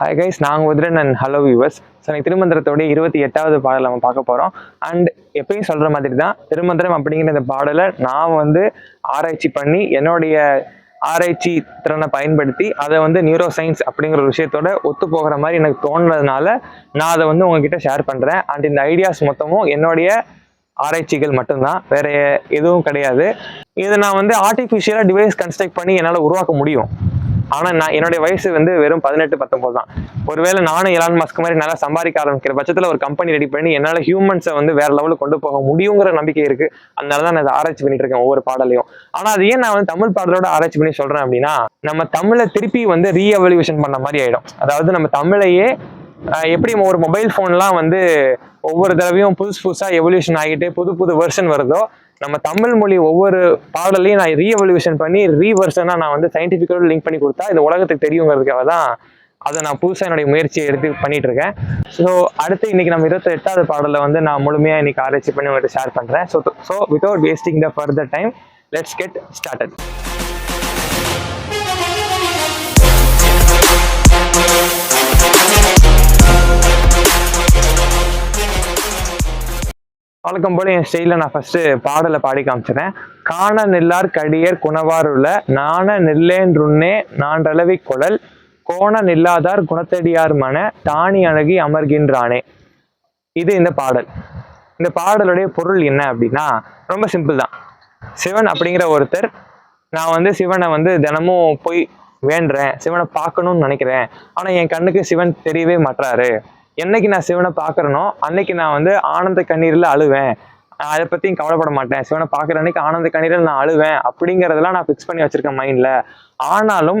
Hi guys நாங்கள் Uthiran and hello viewers so இன்னைக்கு திருமந்திரத்தோடைய இருபத்தி எட்டாவது பாடல் நம்ம பார்க்க போகிறோம் அண்ட் எப்பயும் சொல்கிற மாதிரி தான் திருமந்திரம் அப்படிங்கிற இந்த பாடலை நான் வந்து ஆராய்ச்சி பண்ணி என்னுடைய ஆராய்ச்சி திறனை பயன்படுத்தி அதை வந்து நியூரோ சயின்ஸ் அப்படிங்கிற ஒரு விஷயத்தோட ஒத்து போகிற மாதிரி எனக்கு தோணுனதுனால நான் அதை வந்து உங்ககிட்ட ஷேர் பண்ணுறேன் அண்ட் இந்த ஐடியாஸ் மொத்தமும் என்னுடைய ஆராய்ச்சிகள் மட்டும்தான். வேற எதுவும் கிடையாது. இதை நான் வந்து ஆர்டிஃபிஷியலாக டிவைஸ் கன்ஸ்ட்ரக்ட் பண்ணி என்னால் உருவாக்க முடியும். ஆனால் நான் என்னுடைய வயசு வந்து வெறும் பதினெட்டு பத்தொம்போது தான். ஒருவேளை நானும் எலான் மஸ்க் மாதிரி நல்லா சம்பாதிக்க ஆரம்பிக்கிற பட்சத்தில் ஒரு கம்பெனி ரெடி பண்ணி என்னால் ஹியூமன்ஸை வந்து வேற லெவலுக்கு கொண்டு போக முடியுங்கிற நம்பிக்கை இருக்கு. அதனால தான் நான் இதை ஆராய்ச்சி பண்ணிட்டு இருக்கேன் ஒவ்வொரு பாடலையும். ஆனால் அது ஏன் நான் வந்து தமிழ் பாடலோட ஆராய்ச்சி பண்ணி சொல்கிறேன் அப்படின்னா நம்ம தமிழை திருப்பி வந்து ரீஎவல்யூஷன் பண்ண மாதிரி ஆகிடும் அதாவது நம்ம தமிழையே எப்படி ஒரு மொபைல் ஃபோன்லாம் வந்து ஒவ்வொரு தடவையும் புதுசு புதுசாக எவல்யூஷன் ஆகிட்டு புது புது வெர்ஷன் வருதோ நம்ம தமிழ் மொழி ஒவ்வொரு பாடலையும் நான் ரீஎவல்யூஷன் பண்ணி ரீவர்ஷனாக நான் வந்து சயின்டிஃபிக்கோட லிங்க் பண்ணி கொடுத்தா இந்த உலகத்துக்கு தெரியுங்கிறதுக்காக தான் அதை நான் புதுசாக என்னுடைய முயற்சியை எடுத்து பண்ணிட்டு இருக்கேன் ஸோ அடுத்து இன்னைக்கு நம்ம இருபத்தி எட்டாவது பாடலை வந்து நான் முழுமையாக இன்னைக்கு ஆராய்ச்சி பண்ணி உங்கள்கிட்ட ஷேர் பண்ணுறேன் so so without wasting the further time let's get started வழக்கம் போல என் ஸ்டைலில் நான் ஃபர்ஸ்ட் பாடலை பாடி காமிச்சிடுறேன். காண நெல்லார் கடியர் குணவாருள்ள நாண நெல்லேன்றுன்னே நான்றளவி குழல் கோண நில்லாதார் குணத்தடியார் மன தானி அழகி அமர்கின்றானே இது இந்த பாடல். இந்த பாடலுடைய பொருள் என்ன அப்படின்னா ரொம்ப சிம்பிள் தான். சிவன் அப்படிங்கிற ஒருத்தர் நான் வந்து சிவனை வந்து தினமும் போய் வேண்டுறேன் சிவனை பார்க்கணும்னு நினைக்கிறேன். ஆனால் என் கண்ணுக்கு சிவன் தெரியவே மாட்றாரு. என்னைக்கு நான் சிவனை பார்க்குறனோ அன்னைக்கு நான் வந்து ஆனந்த கண்ணீரில் அழுவேன். அதை பற்றியும் கவலைப்பட மாட்டேன். சிவனை பார்க்குற அன்னைக்கு ஆனந்த கண்ணீரில் நான் அழுவேன் அப்படிங்கிறதெல்லாம் நான் ஃபிக்ஸ் பண்ணி வச்சுருக்கேன் மைண்டில் ஆனாலும்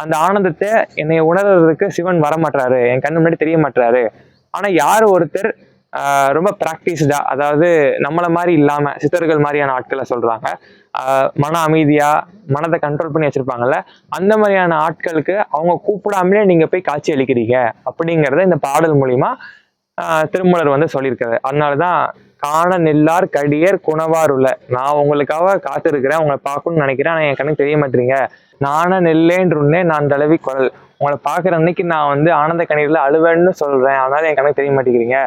அந்த ஆனந்தத்தை என்னை உணர்றதுக்கு சிவன் வர மாட்றாரு. என் கண்ணு முன்னாடி தெரிய மாட்டாரு ஆனால் யார் ஒருத்தர் ரொம்ப ப்ராக்டிஸ்டாக அதாவது நம்மளை மாதிரி இல்லாமல் சித்தர்கள் மாதிரியான ஆட்களை சொல்கிறாங்க மன அமைதியா மனதை கண்ட்ரோல் பண்ணி வச்சிருப்பாங்கல்ல அந்த மாதிரியான ஆட்களுக்கு அவங்க கூப்பிடாமலே நீங்க போய் காட்சி அளிக்கிறீங்க அப்படிங்கிறத இந்த பாடல் மூலிமா திருமலர் திருமூலர் வந்து சொல்லியிருக்காரு. அதனால தான் காண நெல்லார் கடியர் குணவார் உள்ள. நான் உங்களுக்காக காத்திருக்கிறேன் உங்களை பார்க்கணும்னு நினைக்கிறேன் ஆனால் என் கண்ணுக்கு தெரிய மாட்டீங்க நான நெல்லேன்றுன்னே நான் தடவி குரல். உங்களை பார்க்குற அன்னைக்கு நான் வந்து ஆனந்த கண்ணீரில் அழுவேன்னு சொல்றேன் அதனால என் கணக்கு தெரிய மாட்டேங்கிறீங்க.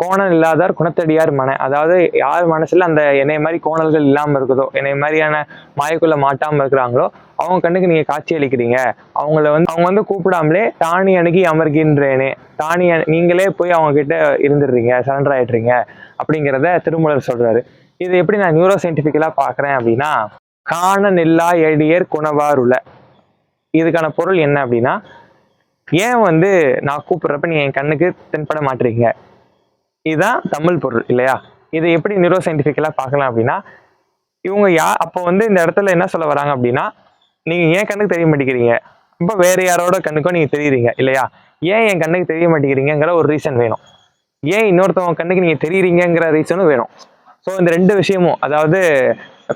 கோணல் இல்லாதார் குணத்தடியார் மன. அதாவது யார் மனசுல அந்த என்னை மாதிரி கோணல்கள் இல்லாமல் இருக்குதோ என்னை மாதிரியான மாயக்குள்ள மாட்டாமல் இருக்கிறாங்களோ அவங்க கண்ணுக்கு நீங்க காட்சி அளிக்கிறீங்க. அவங்கள வந்து அவங்க வந்து கூப்பிடாமலே தானி அணுகி அமர்கின்றேனே. தானி நீங்களே போய் அவங்க கிட்ட இருந்துடுறீங்க சரண்டர் ஆயிடுறீங்க அப்படிங்கிறத திருமலர் சொல்றாரு. இது எப்படி நான் நியூரோ சயின்டிபிக்கலா பாக்குறேன் அப்படின்னா காண நெல்லா எடியர் குணவாருல இதுக்கான பொருள் என்ன அப்படின்னா ஏன் வந்து நான் கூப்பிடுறப்ப நீங்க என் கண்ணுக்கு தென்பட மாட்டீங்க? இதுதான் தமிழ் பொருள் இல்லையா? இதை எப்படி நியூரோ சயின்டிஃபிக்கலாக பார்க்கலாம் அப்படின்னா இவங்க யா அப்போ வந்து இந்த இடத்துல என்ன சொல்ல வராங்க அப்படின்னா நீங்கள் ஏன் கண்ணுக்கு தெரிய மாட்டேங்கிறீங்க? இப்போ வேற யாரோட கண்ணுக்கோ நீங்கள் தெரியுறீங்க இல்லையா? ஏன் என் கண்ணுக்கு தெரிய மாட்டேங்கிறீங்கிற ஒரு ரீசன் வேணும். ஏன் இன்னொருத்தவங்க கண்ணுக்கு நீங்கள் தெரியுறீங்கிற ரீசனும் வேணும். ஸோ இந்த ரெண்டு விஷயமும் அதாவது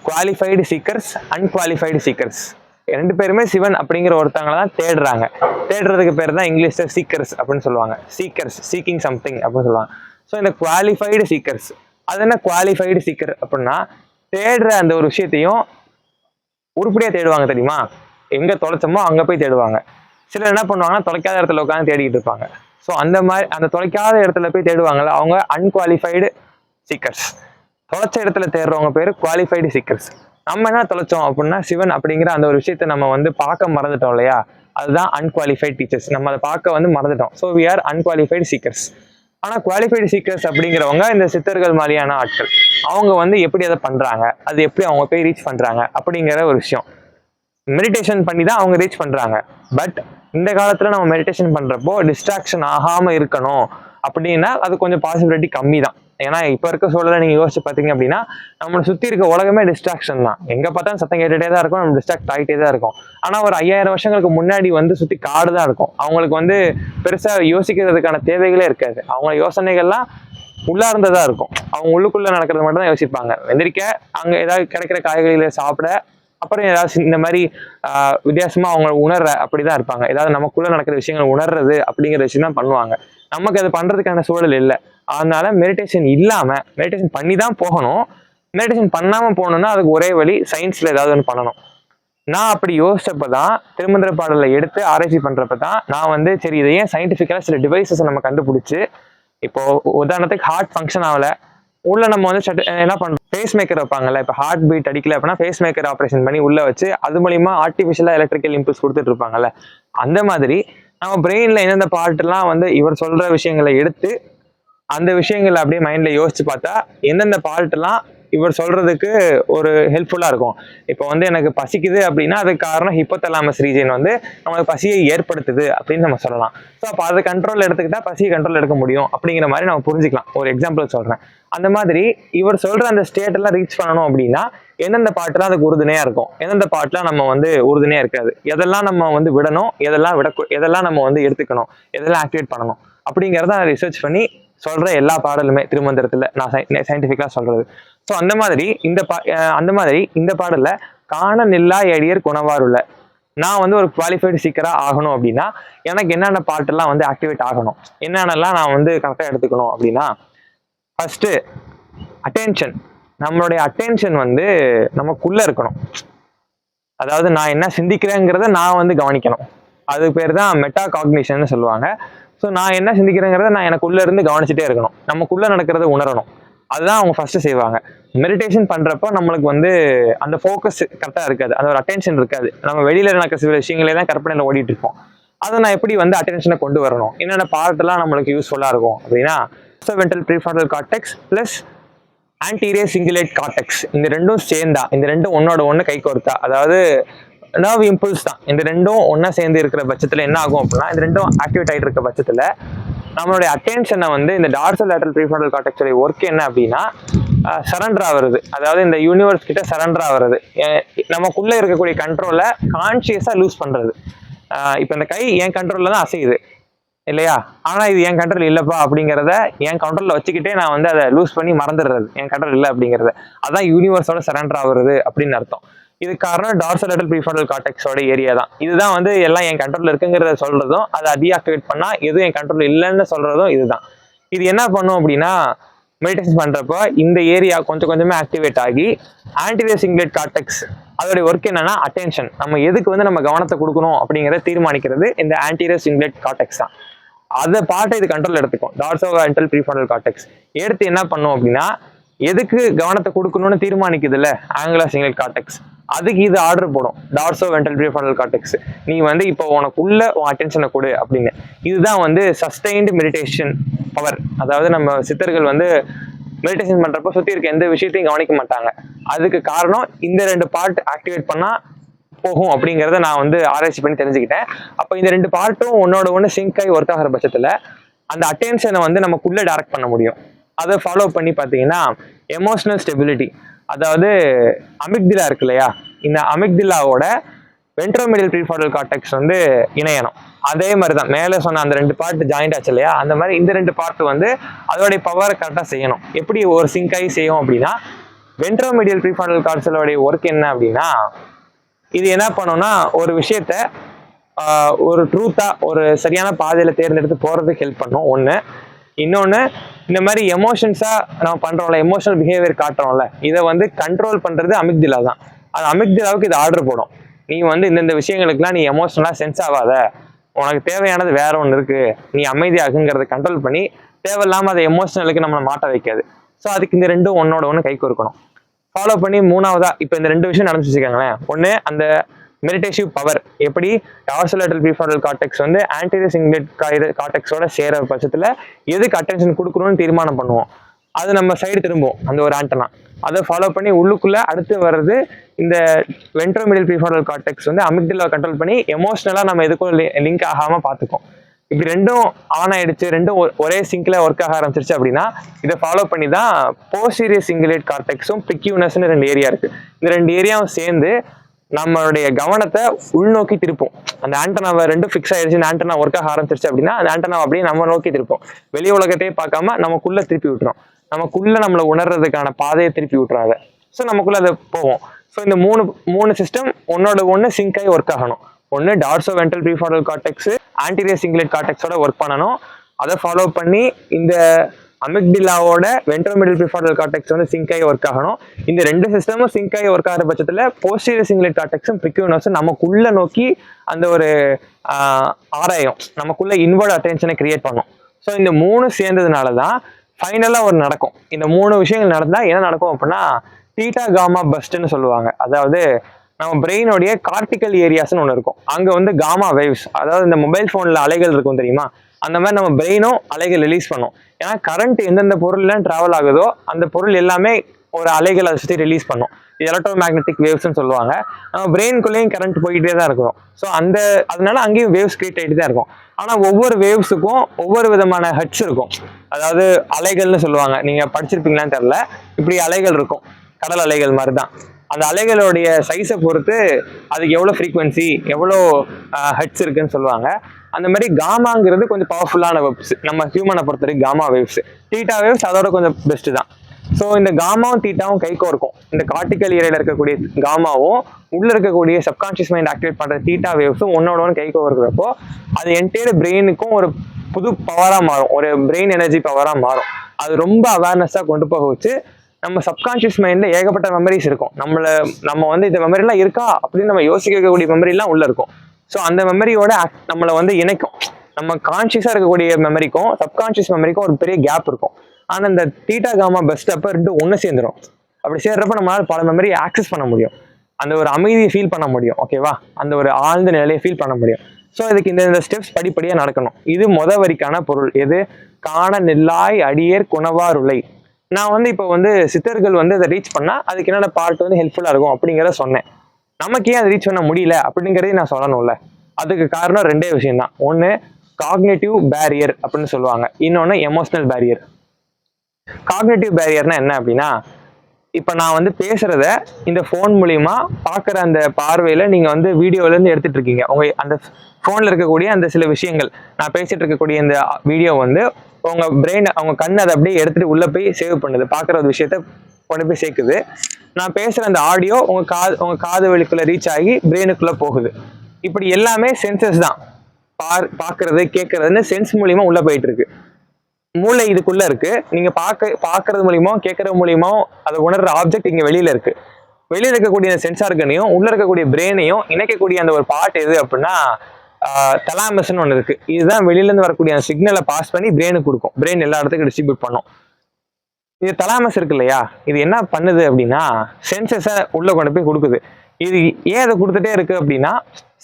குவாலிஃபைடு சீக்கர்ஸ் அன்குவாலிஃபைடு சீக்கர்ஸ் ரெண்டு பேருமே சிவன் அப்படிங்கிற ஒருத்தவங்களை தான் தேடுறாங்க. தேடுறதுக்கு பேர் தான் இங்கிலீஷில் சீக்கர்ஸ் அப்படின்னு சொல்லுவாங்க. சீக்கர்ஸ் சீக்கிங் சம்திங் அப்படின்னு சொல்லுவாங்க. ஸோ இந்த குவாலிஃபைடு சீக்கர்ஸ் அது என்ன குவாலிஃபைடு சீக்கர் அப்படின்னா தேடுற அந்த ஒரு விஷயத்தையும் உருப்படியாக தேடுவாங்க தெரியுமா? எங்கே தொலைச்சோமோ அங்கே போய் தேடுவாங்க. சிலர் என்ன பண்ணுவாங்கன்னா தொலைக்காத இடத்துல உட்காந்து தேடிக்கிட்டு இருப்பாங்க. ஸோ அந்த மாதிரி அந்த தொலைக்காத இடத்துல போய் தேடுவாங்கல்ல அவங்க அன்குவாலிஃபைடு சீக்கர்ஸ் தொலைச்ச இடத்துல தேடுறவங்க பேர் குவாலிஃபைடு சீக்கர்ஸ் நம்ம என்ன தொலைச்சோம் அப்படின்னா சிவன் அப்படிங்கிற அந்த ஒரு விஷயத்தை நம்ம வந்து பார்க்க மறந்துட்டோம் இல்லையா? அதுதான் அன்குவாலிஃபைட் டீச்சர்ஸ் நம்ம அதை பார்க்க வந்து மறந்துட்டோம். So we are unqualified seekers ஆனால் குவாலிஃபைடு சீக்கர்ஸ் அப்படிங்கிறவங்க இந்த சித்தர்கள் மாதிரியான ஆட்கள். அவங்க வந்து எப்படி அதை பண்றாங்க? அது எப்படி அவங்க போய் ரீச் பண்றாங்க? அப்படிங்கிற ஒரு விஷயம். மெடிடேஷன் பண்ணி தான் அவங்க ரீச் பண்றாங்க. பட் இந்த காலத்தில் நம்ம மெடிடேஷன் பண்றப்போ டிஸ்ட்ராக்ஷன் ஆகாமல் இருக்கணும் அப்படின்னா அது கொஞ்சம் பாசிபிலிட்டி கம்மி தான் ஏன்னா இப்போ இருக்க சூழலை நீங்கள் யோசிச்சு பார்த்தீங்க அப்படின்னா நம்மளை சுற்றி இருக்க உலகமே டிஸ்ட்ராக்ஷன் தான். எங்கே பார்த்தாலும் சத்தம் கேட்டுகிட்டே தான் இருக்கும் நம்ம டிஸ்ட்ராக்ட் ஆகிட்டே தான் இருக்கும். ஆனால் ஒரு ஐயாயிரம் வருஷங்களுக்கு முன்னாடி வந்து சுற்றி காடு தான் இருக்கும். அவங்களுக்கு வந்து பெருசாக யோசிக்கிறதுக்கான தேவைகளே இருக்காது. அவங்க யோசனைகள்லாம் உள்ளார்ந்ததாக இருக்கும். அவங்க உள்ளுக்குள்ளே நடக்கிறது மட்டும் தான் யோசிப்பாங்க. எந்திரிக்க அங்கே ஏதாவது கிடைக்கிற காய்கறிகளை சாப்பிட அப்புறம் ஏதாவது இந்த மாதிரி வித்தியாசமாக அவங்க உணர்ற அப்படிதான் இருப்பாங்க. ஏதாவது நமக்குள்ளே நடக்கிற விஷயங்கள் உணர்றது அப்படிங்கிற விஷயம் தான் பண்ணுவாங்க. நமக்கு அது பண்ணுறதுக்கான சூழல் இல்லை. அதனால மெடிடேஷன் இல்லாமல் மெடிடேஷன் பண்ணி தான் போகணும். மெடிடேஷன் பண்ணாமல் போகணும்னா அதுக்கு ஒரே வழி சயின்ஸில் ஏதாவது ஒன்று பண்ணணும். நான் அப்படி யோசிச்சப்ப தான் திருமந்திர பாடலை எடுத்து ஆராய்ச்சி பண்ணுறப்ப தான் நான் வந்து சரி இதை ஏன் சயின்டிஃபிக்காக சில டிவைசஸ் நம்ம கண்டுபிடிச்சி இப்போ உதாரணத்துக்கு ஹார்ட் ஃபங்க்ஷன் ஆகலை. உள்ள நம்ம வந்து சட்ட என்ன பண்ணுறோம் ஃபேஸ் மேக்கர் வைப்பாங்கல்ல இப்போ ஹார்ட் பீட் அடிக்கல அப்படின்னா ஃபேஸ் மேக்கர் ஆப்ரேஷன் பண்ணி உள்ளே வச்சு அது மூலிமா ஆர்டிஃபிஷியலாக எலக்ட்ரிக்கல் இம்பல்ஸ் கொடுத்துட்டு இருப்பாங்கல்ல. அந்த மாதிரி நம்ம பிரெயினில் எந்தெந்த பார்ட்லாம் வந்து இவர் சொல்கிற விஷயங்களை எடுத்து அந்த விஷயங்களை அப்படியே மைண்டில் யோசிச்சு பார்த்தா எந்தெந்த பார்ட்லாம் இவர் சொல்றதுக்கு ஒரு ஹெல்ப்ஃபுல்லாக இருக்கும். இப்போ வந்து எனக்கு பசிக்குது அப்படின்னா அதுக்கு காரணம் ஹிப்போதலாமஸ் ரீஜன் வந்து நமக்கு பசியை ஏற்படுத்துது அப்படின்னு நம்ம சொல்லலாம். ஸோ அப்போ அதை கண்ட்ரோல் எடுத்துக்கிட்டால் பசியை கண்ட்ரோல் எடுக்க முடியும் அப்படிங்கிற மாதிரி நம்ம புரிஞ்சுக்கலாம். ஒரு எக்ஸாம்பிள் சொல்கிறேன் அந்த மாதிரி இவர் சொல்கிற அந்த ஸ்டேட்டெல்லாம் ரீச் பண்ணணும் அப்படின்னா எந்தெந்த பாட்டுலாம் அதுக்கு உறுதுணையாக இருக்கும்? எந்தெந்த பாட்டுலாம் நம்ம வந்து உறுதுணையாக இருக்காது? எதெல்லாம் நம்ம வந்து விடணும்? எதெல்லாம் விட எதெல்லாம் நம்ம வந்து எடுத்துக்கணும்? எதெல்லாம் ஆக்டிவேட் பண்ணணும்? அப்படிங்கிறத ரிசர்ச் பண்ணி சொல்கிற எல்லா பாடலுமே திருமந்திரத்தில் நான் சயின்டிஃபிக்காக சொல்கிறது ஸோ அந்த மாதிரி இந்த பா அந்த மாதிரி இந்த பாடலில் காண நில்லா எடியர் குணவாருள்ள நான் வந்து ஒரு குவாலிஃபைடு சீக்கராக ஆகணும் அப்படின்னா எனக்கு என்னென்ன பாட்டெல்லாம் வந்து ஆக்டிவேட் ஆகணும்? என்னென்னலாம் நான் வந்து கரெக்டாக எடுத்துக்கணும் அப்படின்னா ஃபஸ்ட்டு அட்டென்ஷன் நம்மளுடைய அட்டென்ஷன் வந்து நமக்குள்ளே இருக்கணும். அதாவது நான் என்ன சிந்திக்கிறேங்கிறத நான் வந்து கவனிக்கணும். அது பேர் தான் மெட்டா காக்னிஷன் சொல்லுவாங்க. ஸோ நான் என்ன சிந்திக்கிறேங்கிறத நான் எனக்குள்ள இருந்து கவனிச்சுட்டே இருக்கணும். நமக்குள்ளே நடக்கிறத உணரணும். அதுதான் அவங்க ஃபஸ்ட்டு செய்வாங்க. மெடிடேஷன் பண்ணுறப்போ நம்மளுக்கு வந்து அந்த ஃபோக்கஸ் கரெக்டாக இருக்காது. அந்த ஒரு அட்டென்ஷன் இருக்காது. நம்ம வெளியில் நடக்கிற சில விஷயங்களே தான் கற்பனையில் ஓடிட்டு இருப்போம் அதை நான் எப்படி வந்து அட்டென்ஷனை கொண்டு வரணும்? என்னென்ன பார்ட்டெல்லாம் நம்மளுக்கு யூஸ்ஃபுல்லாக இருக்கும் அப்படின்னா ventral prefrontal cortex plus anterior cingulate cortex இந்த ரெண்டும் சேர்ந்தா இந்த ரெண்டும் ஒன்னோட ஒன்று கை கோர்த்தா அதாவது நர்வ் இம்புல்ஸ் தான். இந்த ரெண்டும் ஒன்றா சேர்ந்து இருக்கிற பட்சத்தில் என்ன ஆகும் அப்படின்னா இந்த ரெண்டும் ஆக்டிவேட் ஆகிட்டு இருக்க பட்சத்தில் நம்மளுடைய அட்டென்ஷனை வந்து இந்த டார்சல் லேட்டல் ப்ரீஃபாண்டல் கார்டெக்ஸோட ஒர்க் என்ன அப்படின்னா சரண்டர் ஆகுறது. அதாவது இந்த யூனிவர்ஸ் கிட்ட சரண்டர் ஆகுறது. நமக்குள்ளே நமக்குள்ள இருக்கக்கூடிய கண்ட்ரோலை கான்சியஸாக லூஸ் பண்ணுறது இப்போ இந்த கை என் கண்ட்ரோலில் தான் அசையுது இல்லையா? ஆனா இது என் கண்ட்ரோல் இல்லப்பா அப்படிங்கிறத என் கண்ட்ரோலில் வச்சுக்கிட்டே நான் வந்து அதை லூஸ் பண்ணி மறந்துடுறது. என் கண்ட்ரோல் இல்லை அப்படிங்கிறத. அதான் யூனிவர்ஸோட சரண்டர் ஆகுறது அப்படின்னு அர்த்தம். இது காரணம் டார்சலட்டல் ப்ரீஃபரல் கார்டெக்ஸோட ஏரியா தான். இதுதான் வந்து எல்லாம் என் கண்ட்ரோல் இருக்குங்கிறத சொல்றதும் அதை டீஆக்டிவேட் பண்ணா எதுவும் என் கண்ட்ரோல் இல்லைன்னு சொல்றதும் இதுதான். இது என்ன பண்ணும் அப்படின்னா மெடிடேஷன் பண்றப்போ இந்த ஏரியா கொஞ்சம் கொஞ்சமே ஆக்டிவேட் ஆகி ஆன்டிரியர் சிங்லேட் கார்டெக்ஸ் அதோடைய ஒர்க் என்னன்னா அட்டென்ஷன் நம்ம எதுக்கு வந்து நம்ம கவனத்தை கொடுக்கணும் அப்படிங்கிறத தீர்மானிக்கிறது இந்த ஆன்டீரியர் சிங்குலேட் கார்டெக்ஸ் தான். அதை பாட்டை இது கண்ட்ரோல் எடுத்துக்கும். டார்சோ வென்டல் ப்ரீஃபரல் கார்டெக்ஸ் எடுத்து என்ன பண்ணும் அப்படின்னா எதுக்கு கவனத்தை கொடுக்கணும்னு தீர்மானிக்குதுல்ல ஆங்கிலா சிங்குலேட் கார்டெக்ஸ் அதுக்கு இது ஆர்டர் போடும். டார்சோ வென்டல் ப்ரீஃபரல் கார்டெக்ஸ் நீ வந்து இப்போ உனக்குள்ள உன் அட்டென்ஷனை கொடு அப்படின்னு. இதுதான் வந்து சஸ்டைன்டு மெடிடேஷன் பவர் அதாவது நம்ம சித்தர்கள் வந்து மெடிடேஷன் பண்ணுறப்ப சுற்றி இருக்க எந்த விஷயத்தையும் கவனிக்க மாட்டாங்க. அதுக்கு காரணம் இந்த ரெண்டு பார்ட் ஆக்டிவேட் பண்ணால் போகும் அப்படிங்கிறத நான் வந்து ஆராய்ச்சி பண்ணி தெரிஞ்சுக்கிட்டேன். அப்போ இந்த ரெண்டு பார்ட்டும் ஒன்னோட ஒன்று சிங்க் ஆகி ஒர்க் ஆகிற பட்சத்தில் அந்த அட்டென்ஷனை வந்து நமக்குள்ளே டைரக்ட் பண்ண முடியும். அதை ஃபாலோ பண்ணி பார்த்தீங்கன்னா எமோஷனல் ஸ்டெபிலிட்டி அதாவது அமிக்திலா இருக்கு இல்லையா இந்த அமிக்திலாவோட வென்ட்ரோமீடியல் ப்ரீஃபாடல் கார்டெக்ஸ் வந்து இணையணும். அதே மாதிரி தான் மேலே சொன்ன அந்த ரெண்டு பார்ட் ஜாயிண்ட் ஆச்சு இல்லையா? அந்த மாதிரி இந்த ரெண்டு பார்ட் வந்து அதோடைய பவரை கரெக்டாக செய்யணும். எப்படி ஒரு சிங்காகி செய்யும் அப்படின்னா வென்ட்ரோமீடியல் ப்ரீஃபாடல் கார்ட்ஸலோடைய ஒர்க் என்ன அப்படின்னா இது என்ன பண்ணும்னா ஒரு விஷயத்த ஒரு ட்ரூத்தாக ஒரு சரியான பாதையில் தேர்ந்தெடுத்து போகிறதுக்கு ஹெல்ப் பண்ணும். ஒன்று இன்னொன்று இந்த மாதிரி எமோஷன்ஸாக நம்ம பண்ணுறோம்ல எமோஷனல் பிஹேவியர் காட்டுறோம்ல இதை வந்து கண்ட்ரோல் பண்ணுறது அமிக்திலா தான். அது அமிக்திலாவுக்கு இது ஆர்டர் போடும். நீ வந்து இந்தந்த விஷயங்களுக்குலாம் நீ எமோஷனலாக சென்ஸ் ஆகாத. உனக்கு தேவையானது வேற ஒன்று இருக்குது நீ அமைதியாகுங்கிறத கண்ட்ரோல் பண்ணி தேவையில்லாமல் அதை எமோஷனலுக்கு நம்மளை மாட்ட வைக்காது. ஸோ அதுக்கு இந்த ரெண்டும் ஒன்னோட ஒன்று கை கொடுக்கணும் ஃபாலோ பண்ணி மூணாவதாக இப்போ இந்த ரெண்டு விஷயம் நடந்து வச்சுக்கோங்களேன். ஒன்று அந்த மெடிடேட்டிவ் பவர் எப்படி? டார்சலேட்டல் ப்ரீஃபாரல் கார்டெக்ஸ் வந்து ஆன்டீரியர் சிங்குலேட் கார்டெக்ஸோட சேர பட்சத்தில் எதுக்கு அட்டென்ஷன் கொடுக்கணும்னு தீர்மானம் பண்ணுவோம்? அது நம்ம சைடு திரும்பும் அந்த ஒரு ஆண்டனா அதை ஃபாலோ பண்ணி உள்ளுக்குள்ளே அடுத்து வர்றது இந்த வென்ட்ரோமிடியல் ப்ரீஃபாரல் கார்டெக்ஸ் வந்து அமிக்டிலா கண்ட்ரோல் பண்ணி எமோஷ்னலாக நம்ம எதுக்கும் லிங்க் ஆகாமல் பார்த்துக்கும். இப்படி ரெண்டும் ஆன் ஆயிடுச்சு ரெண்டும் ஒ- ஒரே சிங்கில் ஒர்க் ஆக ஆரம்பிச்சிருச்சு அப்படின்னா இதை ஃபாலோ பண்ணி தான் போஸ்டீரியர் சிங்குலேட் கார்டெக்ஸும் பிக்யூனஸ்னு ரெண்டு ஏரியா இருக்குது இந்த ரெண்டு ஏரியாவும் சேர்ந்து நம்மளுடைய கவனத்தை உள்நோக்கி திருப்போம். அந்த ஆண்டனாவை ரெண்டும் ஃபிக்ஸ் ஆயிடுச்சு இந்த ஆண்டனா ஒர்க் ஆக ஆரம்பிச்சிருச்சு அப்படின்னா அந்த ஆண்டனாவை அப்படியே நம்ம நோக்கி திருப்போம். வெளி உலகத்தையே பார்க்காம நமக்குள்ள திருப்பி விட்டுரும். நமக்குள்ள நம்மளை உணர்றதுக்கான பாதையை திருப்பி விட்டுறாங்க ஸோ நமக்குள்ள அது போவோம் ஸோ இந்த மூணு மூணு சிஸ்டம் ஒன்னோட ஒன்று சிங்க் ஆகி ஒர்க் ஆகணும். ஒன்று dorso ventral prefrontal cortex anterior cingulate கார்டெக்ஸோட work பண்ணணும். அதை ஃபாலோ பண்ணி இந்த அமிக்டிலாவோட வென்ட்ரோமிடல் ப்ரிஃபார்டல் கார்டெக்ஸ் வந்து சிங்க் ஆகி ஒர்க் ஆகணும். இந்த ரெண்டு சிஸ்டமும் சிங்க் ஆகி ஒர்க் ஆகிற பட்சத்தில் போஸ்டீரியர் சிங்குலேட் கார்டெக்ஸும் பிரிக்யூனஸும் நமக்குள்ள நோக்கி அந்த ஒரு ஆராயம். நமக்குள்ள இன்வர்ட் அட்டென்ஷனை கிரியேட் பண்ணும். ஸோ இந்த மூணு சேர்ந்ததுனால தான் ஃபைனலாக ஒரு நடக்கும். இந்த மூணு விஷயங்கள் நடந்தால் என்ன நடக்கும் அப்படின்னா தீட்டா காமா பஸ்ட்னு சொல்லுவாங்க. அதாவது நம்ம பிரெயினுடைய கார்டிக்கல் ஏரியாஸ்னு ஒன்று இருக்கும். அங்கே வந்து காமா வேவ்ஸ் அதாவது இந்த மொபைல் ஃபோனில் அலைகள் இருக்கும் தெரியுமா? அந்த மாதிரி நம்ம பிரெயினும் அலைகள் ரிலீஸ் பண்ணும். ஏன்னா கரண்ட் எந்தெந்த பொருள்லாம் ட்ராவல் ஆகுதோ அந்த பொருள் எல்லாமே ஒரு அலைகளை சுற்றி ரிலீஸ் பண்ணும். எலக்ட்ரோ மேக்னெட்டிக் வேவ்ஸ்னு சொல்லுவாங்க. நம்ம பிரெயின்குள்ளேயும் கரண்ட் போயிட்டே தான் இருக்கும் ஸோ அந்த அதனால அங்கேயும் வேவ்ஸ் கிரியேட் ஆகிட்டு தான் இருக்கும். ஆனால் ஒவ்வொரு வேவ்ஸுக்கும் ஒவ்வொரு விதமான ஹட்ஸ் இருக்கும். அதாவது அலைகள்னு சொல்லுவாங்க. நீங்கள் படிச்சிருப்பீங்களான்னு தெரில இப்படி அலைகள் இருக்கும். கடல் அலைகள் மாதிரி தான் அந்த அலைகளுடைய சைஸை பொறுத்து அதுக்கு எவ்வளோ ஃப்ரீக்குவென்சி எவ்வளோ ஹட்ஸ் இருக்குன்னு சொல்லுவாங்க. அந்த மாதிரி காமாங்கிறது கொஞ்சம் பவர்ஃபுல்லான வேவ்ஸ் நம்ம ஹியூமனை பொறுத்த வரைக்கும் காமா வேவ்ஸ் டீட்டா வேவ்ஸ் அதோட கொஞ்சம் பெஸ்ட் தான். ஸோ இந்த காமாவும் தீட்டாவும் கைக்கோ இருக்கும் இந்த கார்டிக்கல் ஏரியாவில் இருக்கக்கூடிய காமாவும் உள்ள இருக்கக்கூடிய சப்கான்ஷியஸ் மைண்ட் ஆக்டிவேட் பண்ணுற தீட்டா வேவ்ஸும் ஒன்னோட ஒன்று கைக்கோ இருக்கிறப்போ அது என்டையர் பிரெயினுக்கும் ஒரு புது பவராக மாறும். ஒரு பிரெயின் எனர்ஜி பவராக மாறும். அது ரொம்ப அவேர்னஸாக கொண்டு போக வச்சு நம்ம சப்கான்ஷியஸ் மைண்டில் ஏகப்பட்ட மெமரிஸ் இருக்கும். நம்மளை நம்ம வந்து இந்த மெமரிலாம் இருக்கா? அப்படின்னு நம்ம யோசிக்க வைக்கக்கூடிய மெமரிலாம் உள்ளே இருக்கும். ஸோ அந்த மெமரியோட நம்மளை வந்து இணைக்கும். நம்ம கான்ஷியஸாக இருக்கக்கூடிய மெமரிக்கும் சப்கான்ஷியஸ் மெமரிக்கும் ஒரு பெரிய கேப் இருக்கும். ஆனால் இந்த தீட்டா காமா பெஸ்ட் அப்போ ரெண்டு ஒன்று சேர்ந்துடும் அப்படி சேர்றப்ப நம்மளால் பல மெமரி ஆக்சஸ் பண்ண முடியும். அந்த ஒரு அமைதியை ஃபீல் பண்ண முடியும். ஓகேவா அந்த ஒரு ஆழ்ந்த நிலையை ஃபீல் பண்ண முடியும். ஸோ இதுக்கு இந்த இந்த ஸ்டெப்ஸ் படிப்படியாக நடக்கணும். இது முத வரிக்கான பொருள். எது? காண நெல்லாய் அடியேர் குணவாருளை நான் வந்து இப்போ வந்து சித்தர்கள் வந்து அதை ரீச் பண்ணால் அதுக்கு என்னென்ன பார்ட் வந்து ஹெல்ப்ஃபுல்லாக இருக்கும் அப்படிங்கிறத சொன்னேன். நமக்கு ஏன் அதை ரீச் பண்ண முடியல? அப்படிங்கிறதையும் நான் சொல்லணும்ல. அதுக்கு காரணம் ரெண்டே விஷயம் தான் ஒன்று காக்னேட்டிவ் பேரியர் அப்படின்னு சொல்லுவாங்க. இன்னொன்று எமோஷனல் பேரியர் காக்னேட்டிவ் பேரியர்னா என்ன அப்படின்னா இப்போ நான் வந்து பேசுறத இந்த ஃபோன் மூலிமா பார்க்குற அந்த பார்வையில் நீங்கள் வந்து வீடியோல இருந்து எடுத்துட்டு இருக்கீங்க. உங்கள் அந்த ஃபோன்ல இருக்கக்கூடிய அந்த சில விஷயங்கள். நான் பேசிட்டு இருக்கக்கூடிய இந்த வீடியோ வந்து உங்கள் பிரெயின் அவங்க கண் அதை அப்படியே எடுத்துட்டு உள்ளே போய் சேவ் பண்ணுது. பார்க்குற ஒரு விஷயத்த கொண்டு போய் சேர்க்குது. நான் பேசுகிற அந்த ஆடியோ உங்கள் காது உங்கள் காது வழிக்குள்ளே ரீச் ஆகி பிரெயினுக்குள்ளே போகுது. இப்படி எல்லாமே சென்சஸ் தான். பார் பார்க்கறது கேட்கறதுன்னு சென்ஸ் மூலியமா உள்ளே போயிட்டு இருக்கு. மூளை இதுக்குள்ளே இருக்குது நீங்கள் பார்க்க பார்க்கறது மூலியமோ கேட்கறது மூலியமோ அதை உணர்கிற ஆப்ஜெக்ட் இங்கே வெளியில் இருக்குது வெளியில் இருக்கக்கூடிய அந்த சென்சார்கனையும் உள்ளே இருக்கக்கூடிய பிரெயினையும் இணைக்கக்கூடிய அந்த ஒரு பார்ட் எது அப்படின்னா தலாமஸ்ன்னு ஒன்று இருக்குது இதுதான் வெளியிலேருந்து வரக்கூடிய அந்த சிக்னலை பாஸ் பண்ணி பிரெயினுக்கு கொடுக்கும். பிரெயின் எல்லா இடத்துக்கும் டிஸ்ட்ரிபியூட் பண்ணும். இது தலாமஸ் இருக்கு இல்லையா இது என்ன பண்ணுது அப்படின்னா சென்சஸை உள்ள கொண்டு போய் கொடுக்குது. இது ஏன் அதை கொடுத்துட்டே இருக்கு அப்படின்னா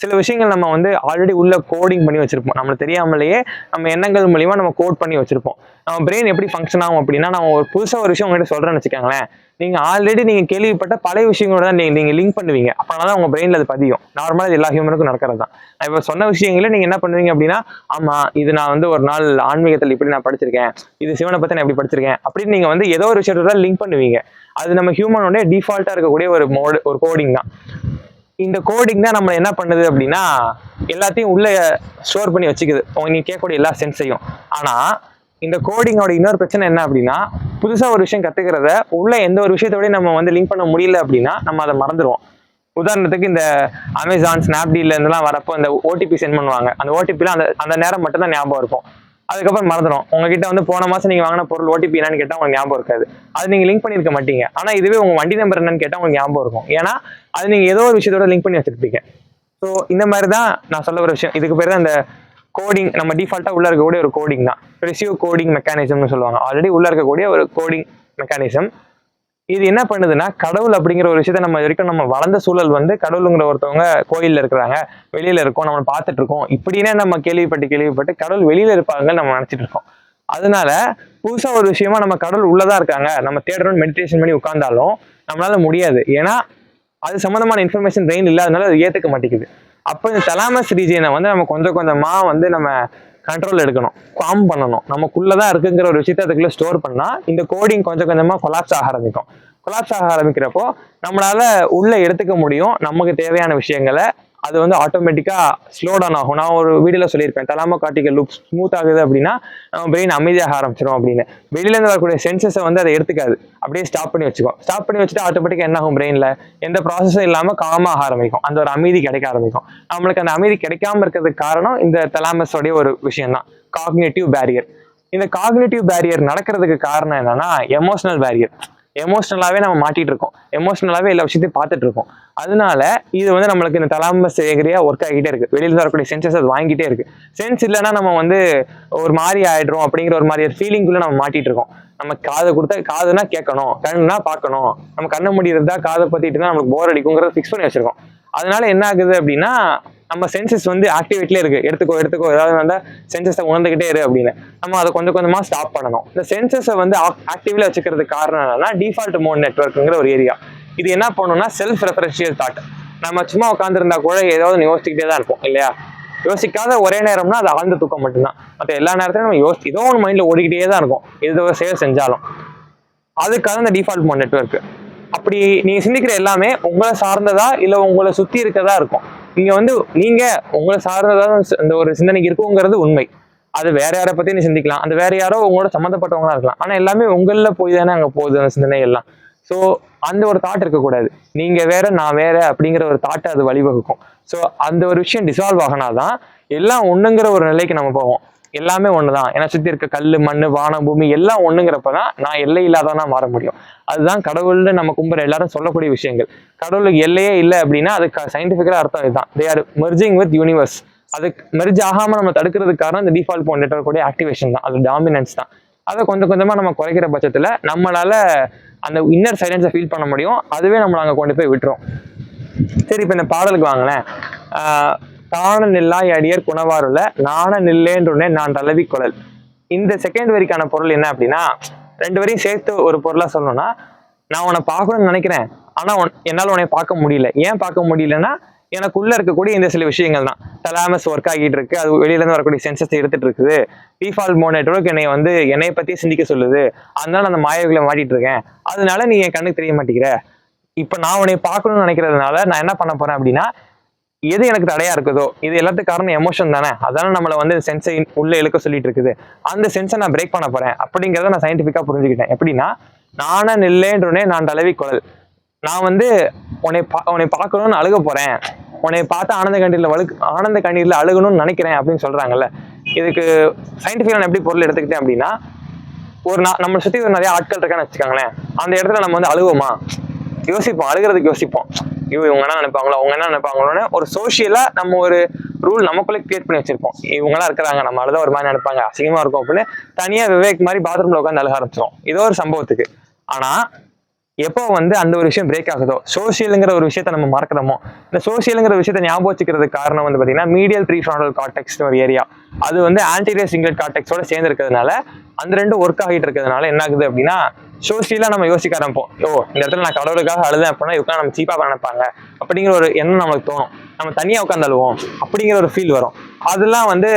சில விஷயங்கள் நம்ம வந்து ஆல்ரெடி உள்ள கோடிங் பண்ணி வச்சிருப்போம். நம்மளுக்கு தெரியாமலேயே நம்ம எண்ணங்கள் மூலியமா நம்ம கோட் பண்ணி வச்சிருப்போம். நம்ம பிரெயின் எப்படி ஃபங்க்ஷன் ஆகும் அப்படின்னா நம்ம ஒரு புதுசாக ஒரு விஷயம் உங்ககிட்ட சொல்கிறேன்னு வச்சுக்கோங்களேன். நீங்கள் ஆல்ரெடி நீங்கள் கேள்விப்பட்ட பழைய விஷயங்களோட தான் நீங்கள் நீங்கள் லிங்க் பண்ணுவீங்க. அப்பனா தான் உங்கள் பிரெயினில் அது பதியும். நார்மலாக இது எல்லா ஹியூமனுக்கும் நடக்கிறது தான். நான் இப்போ சொன்ன விஷயங்களே நீங்க என்ன பண்ணுவீங்க அப்படின்னா ஆமா இது நான் வந்து ஒரு நாள் ஆன்மீகத்தில் இப்படி நான் படிச்சிருக்கேன். இது சிவனை பற்றி நான் இப்படி படிச்சிருக்கேன். அப்படின்னு நீங்க வந்து ஏதோ ஒரு விஷயத்தோட லிங்க் பண்ணுவீங்க. அது நம்ம ஹியூமனோட டிஃபால்ட்டாக இருக்கக்கூடிய ஒரு மோடு ஒரு கோடிங் தான். இந்த கோடிங் தான் நம்ம என்ன பண்ணுது அப்படின்னா எல்லாத்தையும் உள்ள ஸ்டோர் பண்ணி வச்சுக்குது. உங்க நீ கேட்கக்கூடிய எல்லா சென்ஸையும் ஆனா இந்த கோடிங்கோட இன்னொரு பிரச்சனை என்ன அப்படின்னா புதுசா ஒரு விஷயம் கத்துக்கிறத உள்ள எந்த ஒரு விஷயத்தோடய நம்ம வந்து லிங்க் பண்ண முடியல அப்படின்னா நம்ம அதை மறந்துடுவோம் உதாரணத்துக்கு இந்த அமேசான் ஸ்னாப்டீல்ல இருந்தெல்லாம் வரப்போ இந்த ஓடிபி சென்ட் பண்ணுவாங்க. அந்த ஓடிபிலாம் அந்த அந்த நேரம் மட்டும் தான் ஞாபகம் இருக்கும். அதுக்கப்புறம் மறந்துடும் உங்ககிட்ட வந்து போன மாசம் நீங்க வாங்கின பொருள் ஓடிபி என்னன்னு கேட்டா உங்களுக்கு ஞாபகம் இருக்காது. அது நீங்கள் லிங்க் பண்ணிருக்க மாட்டீங்க. ஆனால் இதுவே உங்க வண்டி நம்பர் என்னன்னு கேட்டா உங்களுக்கு ஞாபகம் இருக்கும். ஏன்னா அது நீங்க ஏதோ ஒரு விஷயத்தோட லிங்க் பண்ணி வச்சிருப்பீங்க. ஸோ இந்த மாதிரி தான் நான் சொல்ல ஒரு விஷயம். இதுக்கு பேர் தான் அந்த கோடிங் நம்ம டிஃபால்ட்டாக உள்ள இருக்கக்கூடிய ஒரு கோடிங் தான். ரிசீவ் கோடிங் மெக்கானிசம்னு சொல்லுவாங்க. ஆல்ரெடி உள்ள இருக்கக்கூடிய ஒரு கோடிங் மெக்கானிசம் இது என்ன பண்ணுதுன்னா கடவுள் அப்படிங்கிற ஒரு விஷயத்த நம்ம வரைக்கும் நம்ம வளர்ந்த சூழல் வந்து கடவுளுங்கிற ஒருத்தவங்க கோயிலில் இருக்கிறாங்க வெளியில இருக்கோம் நம்ம பார்த்துட்டு இருக்கோம். இப்படின்னே நம்ம கேள்விப்பட்டு கேள்விப்பட்டு கடவுள் வெளியில இருப்பாங்க நம்ம நினச்சிட்டு இருக்கோம். அதனால புதுசா ஒரு விஷயமா நம்ம கடவுள் உள்ளதா இருக்காங்க. நம்ம தேடணும்னு மெடிடேஷன் பண்ணி உட்கார்ந்தாலும் நம்மளால முடியாது. ஏன்னா அது சம்மந்தமான இன்ஃபர்மேஷன் பிரெயின் இல்லாதனால அது ஏத்துக்க மாட்டேங்குது. அப்போ இந்த தலாமஸ் ரீஜியனை வந்து நம்ம கொஞ்சம் கொஞ்சமாக வந்து நம்ம கண்ட்ரோல் எடுக்கணும் ஃபார்ம் பண்ணணும். நமக்குள்ளதான் இருக்குங்கிற ஒரு விஷயத்தை அதுக்குள்ள ஸ்டோர் பண்ணா இந்த கோடிங் கொஞ்சம் கொஞ்சமா கொலாப்ஸ் ஆக ஆரம்பிக்கும். கொலாப்ஸ் ஆக ஆரம்பிக்கிறப்போ நம்மளால உள்ள எடுத்துக்க முடியும். நமக்கு தேவையான விஷயங்களை அது வந்து ஆட்டோமேட்டிக்காக ஸ்லோ டவுன் ஆகும். நான் ஒரு வீடியோவில் சொல்லியிருப்பேன் தலாமோ காட்டிக்க லுக் ஸ்மூத் ஆகுது அப்படின்னா நம்ம பிரெயின் அமைதியாக ஆரம்பிச்சிடும் அப்படின்னு. வெளியிலேருந்து வரக்கூடிய சென்சஸை வந்து அதை எடுத்துக்காது. அப்படியே ஸ்டாப் பண்ணி வச்சுக்கோ ஸ்டாப் பண்ணி வச்சுட்டு ஆட்டோமேட்டிக்காக என்ன ஆகும் பிரெயினில் எந்த ப்ராசஸும் இல்லாமல் காமாக ஆரம்பிக்கும். அந்த ஒரு அமைதி கிடைக்க ஆரம்பிக்கும். நம்மளுக்கு அந்த அமைதி கிடைக்காம இருக்கிறதுக்கு காரணம் இந்த தலாமஸோடைய ஒரு விஷயம் தான் காக்னேட்டிவ் பேரியர் இந்த காக்னேட்டிவ் பேரியர் நடக்கிறதுக்கு காரணம் என்னன்னா எமோஷனல் பேரியர் எமோஷ்னலாகவே நம்ம மாட்டிகிட்டு இருக்கோம் எமோஷ்னலாகவே எல்லா விஷயத்தையும் பார்த்துட்டு இருக்கோம் அதனால இது வந்து நம்மளுக்கு இந்த தலாமஸ் ஏரியா ஒர்க் ஆகிட்டே இருக்கு. வெளியில் வரக்கூடிய சென்சஸ் அது வாங்கிட்டே இருக்கு. சென்ஸ் இல்லைன்னா நம்ம வந்து ஒரு மாதிரி ஆயிடுறோம் அப்படிங்கிற ஒரு மாதிரி ஃபீலிங்குள்ளே நம்ம மாட்டிகிட்டு இருக்கோம் நம்ம காதை கொடுத்தா காதுனா கேட்கணும். கண்ணுனா பார்க்கணும். நம்ம கண்ணை முடியிருந்தா காதை பத்திட்டு நம்மளுக்கு போர் அடிக்குங்கிறத ஃபிக்ஸ் பண்ணி வச்சிருக்கோம். அதனால என்ன ஆகுது அப்படின்னா நம்ம சென்சஸ் வந்து ஆக்டிவேட்லேயே இருக்கு. எடுத்துக்கோ எடுத்துக்கோ. ஏதாவது நல்லா சென்சஸை உணர்ந்துகிட்டே இரு அப்படின்னு. நம்ம அதை கொஞ்சம் கொஞ்சமா ஸ்டாப் பண்ணணும். இந்த சென்சஸை வந்து ஆக்டிவ்ல வச்சுக்கிறதுக்கு காரணம் என்னன்னா டிஃபால்ட் மோட் நெட்ஒர்க்குங்கிற ஒரு ஏரியா இது என்ன பண்ணணும்னா செல்ஃப் ரெஃபரன்ஷியல் தாட் நம்ம சும்மா உட்காந்துருந்தா கூட ஏதாவது யோசிச்சுக்கிட்டே தான் இருப்போம் இல்லையா? யோசிக்காத ஒரே நேரம்னா அது ஆழ்ந்த தூக்கம் மட்டும்தான். மற்ற எல்லா நேரத்திலும் நம்ம யோசி ஏதோ ஒன்று மைண்ட்ல ஓடிக்கிட்டே தான் இருக்கும். எது சேவை செயல் செஞ்சாலும். அதுக்காக இந்த டிஃபால்ட் மோட் நெட்ஒர்க் அப்படி நீங்கள் சிந்திக்கிற எல்லாமே உங்களை சார்ந்ததா இல்ல உங்களை சுத்தி இருக்கதா இருக்கும். நீங்கள் வந்து நீங்க உங்களை சார்ந்ததாக அந்த ஒரு சிந்தனைக்கு இருக்குங்கிறது உண்மை. அது வேற யாரை பத்தி நீ சிந்திக்கலாம். அந்த வேற யாரோ உங்களோட சம்மந்தப்பட்டவங்களா இருக்கலாம். ஆனா எல்லாமே உங்கள போய் தானே அங்க போகுது அந்த சிந்தனை எல்லாம் ஸோ அந்த ஒரு தாட் இருக்கக்கூடாது. நீங்க வேற நான் வேற அப்படிங்கிற ஒரு தாட்டை அது வழிவகுக்கும். ஸோ அந்த ஒரு விஷயம் டிசால்வ் ஆகினாதான் எல்லாம் ஒண்ணுங்கிற ஒரு நிலைக்கு நம்ம போவோம். எல்லாமே ஒன்று தான் ஏன்னா சுற்றி இருக்க கல் மண் வானம் பூமி எல்லாம் ஒன்றுங்கிறப்ப தான் நான் எல்லை இல்லாதவனா மாற முடியும். அதுதான் கடவுள்னு நம்ம கும்புற எல்லாரும் சொல்லக்கூடிய விஷயங்கள். கடவுளுக்கு எல்லையே இல்லை அப்படின்னா அதுக்கு சயின்டிஃபிக்கலாக அர்த்தம் இதுதான். They are merging with universe அது மெர்ஜ் ஆகாமல் நம்ம தடுக்கிறதுக்கு காரணம் இந்த டிஃபால்ட் போன் நெட்ஒர்க்கோடைய ஆக்டிவேஷன் தான். அது டாமினன்ஸ் தான். அதை கொஞ்சம் கொஞ்சமாக நம்ம குறைக்கிற பட்சத்தில் நம்மளால் அந்த இன்னர் சைலன்ஸை ஃபீல் பண்ண முடியும். அதுவே நம்மளை அங்கே கொண்டு போய் விட்டுரும். சரி இப்போ இந்த பாடலுக்கு வாங்கினேன் ஆஹ் காண நில்லாய் அடியர் குணவாருல நாண நில்லேன்றுனே நான் தளவி குழல். இந்த செகண்ட் வரிக்கான பொருள் என்ன அப்படின்னா ரெண்டு வரையும் சேர்த்து ஒரு பொருளா சொல்லணும்னா நான் உன்னை பார்க்கணும்னு நினைக்கிறேன். ஆனா உன்- என்னால் உன்னை பார்க்க முடியல. ஏன் பார்க்க முடியலன்னா எனக்குள்ள இருக்கக்கூடிய இந்த சில விஷயங்கள் தான். தலாமஸ் ஒர்க் ஆகிட்டு இருக்கு. அது வெளியில இருந்து வரக்கூடிய சென்சஸ் எடுத்துட்டு இருக்குது. டிஃபால்ட் மோ நெட்ஒர்க் என்னை வந்து என்னை பத்தி சிந்திக்க சொல்லுது. அதனால அந்த மாயவிகளை மாட்டிட்டு இருக்கேன். அதனால நீ என் கண்ணுக்கு தெரிய மாட்டேங்கிற. இப்ப நான் உன்னை பார்க்கணும்னு நினைக்கிறதுனால நான் என்ன பண்ண போறேன் அப்படின்னா எது எனக்கு தடையா இருக்குதோ இது எல்லாத்துக்கும் காரணம் எமோஷன் தானே. அதானே நம்மளை வந்து சென்ஸை உள்ள இழுக்க சொல்லிட்டு இருக்குது. அந்த சென்ஸை நான் பிரேக் பண்ண போறேன். அப்படிங்கிறத நான் சயின்டிஃபிக்காக புரிஞ்சுக்கிட்டேன். எப்படின்னா நானே நில்லேன்றனே நான் தலைவி குழல் நான் வந்து உன்னை பா உன்னை பார்க்கணும்னு அழுக போறேன். உன்னை பார்த்து ஆனந்த கண்ணீரில் வழுக்கு ஆனந்த கண்ணீரில் அழுகணும்னு நினைக்கிறேன் அப்படின்னு சொல்றாங்கல்ல. இதுக்கு சயின்டிஃபிக்காக நான் எப்படி பொருள் எடுத்துக்கிட்டேன் அப்படின்னா ஒரு நான் நம்மளை சுற்றி ஒரு நிறைய ஆட்கள் இருக்கான்னு வச்சுக்கோங்களேன். அந்த இடத்துல நம்ம வந்து அழுவோமா? யோசிப்போம். அழுகிறதுக்கு யோசிப்போம். ஐயோ இவங்க என்ன நினைப்பாங்களோ அவங்க என்ன நினைப்பாங்களோன்னு ஒரு சோஷியலா நம்ம ஒரு ரூல் நமக்குள்ளே கிரியேட் பண்ணி வச்சிருப்போம். இவங்களாம் இருக்கிறாங்க நம்ம அழுத ஒரு மாதிரி நினைப்பாங்க அசிங்கமா இருக்கும் அப்படின்னு தனியா விவேக் மாதிரி பாத்ரூம்ல உட்காந்து அழுக ஆரம்பிச்சிடும் இதோ ஒரு சம்பவத்துக்கு. ஆனா எப்போ வந்து அந்த ஒரு விஷயம் பிரேக் ஆகுதோ சோஷியலுங்கிற ஒரு விஷயத்த நம்ம மறக்கிறோமோ இந்த சோஷியலுங்கிற விஷயத்த ஞாபகம் வச்சுக்கிறதுக்கு காரணம் வந்து பார்த்தீங்கன்னா மீடியல் ப்ரீஃப்ராண்டல் கார்டெக்ஸ் ஒரு ஏரியா அது வந்து ஆன்டீரியர் சிங்கிள் கார்டெக்ஸோட சேர்ந்து இருக்கிறதுனால அந்த ரெண்டு ஒர்க் ஆகிட்டு இருக்கிறதுனால என்ன ஆகுது அப்படின்னா சோசியலாக நம்ம யோசிக்க ஆரம்பிப்போம். ஓ இந்த இடத்துல நான் கடவுளுக்காக அழுதேன் அப்படின்னா இதுக்காக நம்ம சீப்பாக நினைப்பாங்க. அப்படிங்கிற ஒரு எண்ணம் நம்மளுக்கு தோணும். நம்ம தனியாக உட்காந்து அழுவோம். அப்படிங்கிற ஒரு ஃபீல் வரும். அதெல்லாம் வந்து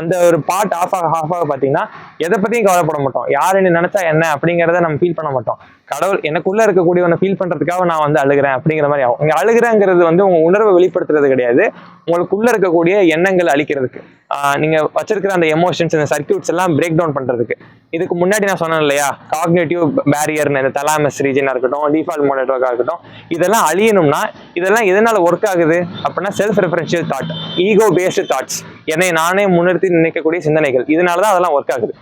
அந்த ஒரு பார்ட் ஆஃப் ஆக ஆஃப் ஆக பார்த்தீங்கன்னா எதை பற்றியும் கவலைப்பட மாட்டோம். யார் என்ன நினச்சா என்ன அப்படிங்கிறத நம்ம ஃபீல் பண்ண மாட்டோம். கடவுள் எனக்குள்ள இருக்கக்கூடியவனை ஃபீல் பண்ணுறதுக்காக நான் வந்து அழுகிறேன் அப்படிங்கிற மாதிரி ஆகும். இங்கே அழுகிறேங்கிறது வந்து உங்கள் உணர்வை வெளிப்படுத்துறது கிடையாது. உங்களுக்குள்ளே இருக்கக்கூடிய எண்ணங்கள் அழிக்கிறதுக்கு. நீங்கள் வச்சிருக்கிற அந்த எமோஷன்ஸ் இந்த சர்க்கியூட்ஸ் எல்லாம் பிரேக் டவுன் பண்ணுறதுக்கு இதுக்கு முன்னாடி நான் சொன்னேன் இல்லையா? காக்னேட்டிவ் பேரியர்னு இந்த தலாமஸ் ரீஜனாக இருக்கட்டும் டிஃபால்ட் மோட் இருக்கட்டும் இதெல்லாம் அழியணும்னா இதெல்லாம் எதனால் ஒர்க் ஆகுது? அப்படின்னா self referential thought ego based thoughts என்னை நானே முன்னிறுத்தி நினைக்கக்கூடிய சிந்தனைகள். இதனால தான் அதெல்லாம் ஒர்க் ஆகுது.